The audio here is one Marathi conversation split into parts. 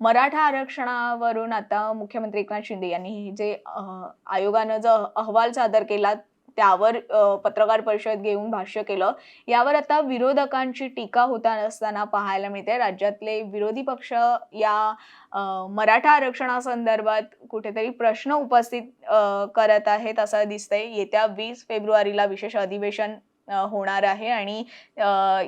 मराठा आरक्षणावरून आता मुख्यमंत्री एकनाथ शिंदे यांनी जे आयोगानं जो अहवाल सादर केला त्यावर पत्रकार परिषद घेऊन भाष्य केलं यावर आता विरोधकांची टीका होता असताना पाहायला मिळते. राज्यातले विरोधी पक्ष या मराठा आरक्षणासंदर्भात कुठेतरी प्रश्न उपस्थित करत आहेत असं दिसतंय. येत्या वीस फेब्रुवारीला विशेष अधिवेशन होणार आहे आणि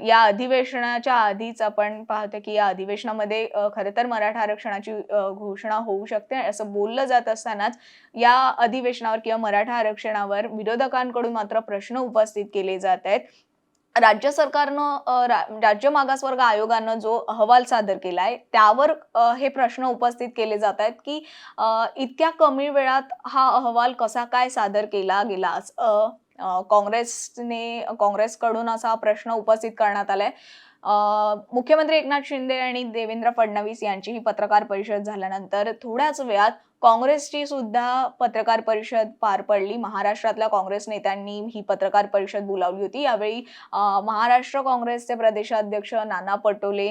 या अधिवेशनाच्या आधीच आपण पाहतो की या अधिवेशनामध्ये खरं तर मराठा आरक्षणाची घोषणा होऊ शकते असं बोललं जात असतानाच या अधिवेशनावर किंवा मराठा आरक्षणावर विरोधकांकडून मात्र प्रश्न उपस्थित केले जात आहेत. राज्य सरकारनं रा- राज्य मागासवर्ग आयोगानं जो अहवाल सादर केला आहे त्यावर हे प्रश्न उपस्थित केले जात आहेत की इतक्या कमी वेळात हा अहवाल कसा काय सादर केला गेला काँग्रेसने काँग्रेसकडून असा प्रश्न उपस्थित करण्यात आलाय. मुख्यमंत्री एकनाथ शिंदे आणि देवेंद्र फडणवीस यांची ही पत्रकार परिषद झाल्यानंतर थोड्याच वेळात काँग्रेसची सुद्धा पत्रकार परिषद पार पडली. महाराष्ट्रातल्या काँग्रेस नेत्यांनी ही पत्रकार परिषद बोलावली होती. यावेळी महाराष्ट्र काँग्रेसचे प्रदेशाध्यक्ष नाना पटोले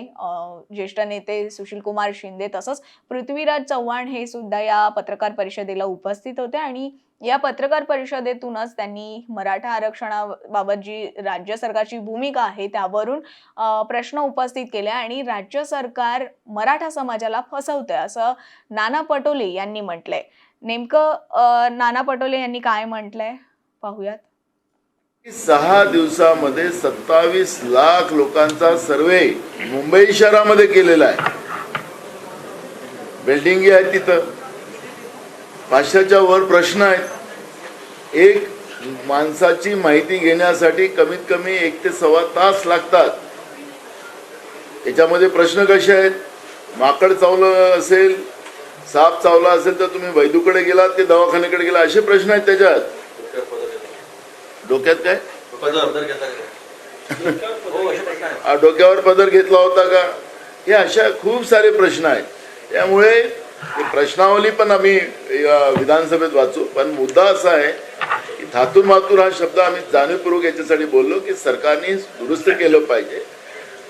ज्येष्ठ नेते सुशीलकुमार शिंदे तसंच पृथ्वीराज चव्हाण हे सुद्धा या पत्रकार परिषदेला उपस्थित होते आणि या पत्रकार परिषदेतूनच त्यांनी मराठा आरक्षणाबाबत जी राज्य सरकारची भूमिका आहे त्यावरून प्रश्न उपस्थित केले आणि राज्य सरकार मराठा समाजाला फसवतंय असं नाना पटोले यांनी म्हटलंय. नेमकं नाना पटोले यांनी काय म्हटलंय? पाहूयात. सहा दिवसामध्ये सत्तावीस लाख लोकांचा सर्वे मुंबई शहरामध्ये केलेला आहे. बिल्डिंगी आहेत तिथं. पाचशेच्या वर प्रश्न आहेत. एक माणसाची माहिती घेण्यासाठी कमीत कमी एक ते सव्वा तास लागतात. याच्यामध्ये प्रश्न कसे आहेत? माकड चावलं असेल साप चावला असेल तर तुम्ही वैदूकडे गेलात ते दवाखान्याकडे गेला असे प्रश्न आहेत त्याच्यात. डोक्यात काय? डोक्यावर पदर घेतला होता का? हे अशा खूप सारे प्रश्न आहेत. त्यामुळे प्रश्नावली पण आम्ही विधानसभेत वाचू. पण मुद्दा असा आहे की धातूर मातूर हा शब्द आम्ही जाणीवपूर्वक याच्यासाठी बोललो की सरकारने दुरुस्त केलं पाहिजे.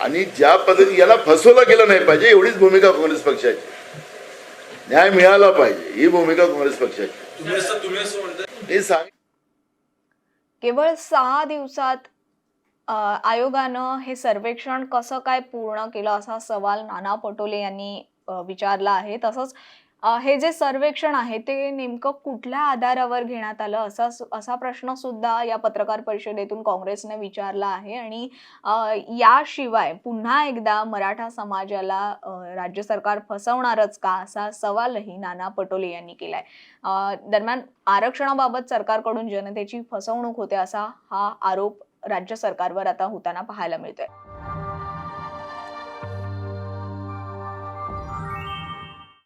आणि ज्या पद्धती याला फसवलं गेलं नाही पाहिजे एवढीच भूमिका काँग्रेस पक्षाची. न्याय मिळाला पाहिजे ही भूमिका काँग्रेस पक्षाची. तुम्ही असं तुम्ही असं म्हणताय? मी सांग केवळ सहा दिवसात आयोगानं हे सर्वेक्षण कसं काय पूर्ण केलं असा सवाल नाना पटोले यांनी विचारला आहे. तसंच हे जे सर्वेक्षण आहे ते नेमकं कुठल्या आधारावर घेण्यात आलं? असा असा प्रश्न सुद्धा या पत्रकार परिषदेतून काँग्रेसने विचारला आहे आणि याशिवाय पुन्हा एकदा मराठा समाजाला राज्य सरकार फसवणारच का? असा सवालही नाना पटोले यांनी केलाय. दरम्यान आरक्षणाबाबत सरकारकडून जनतेची फसवणूक होते असा हा आरोप राज्य सरकारवर आता होताना पाहायला मिळतोय.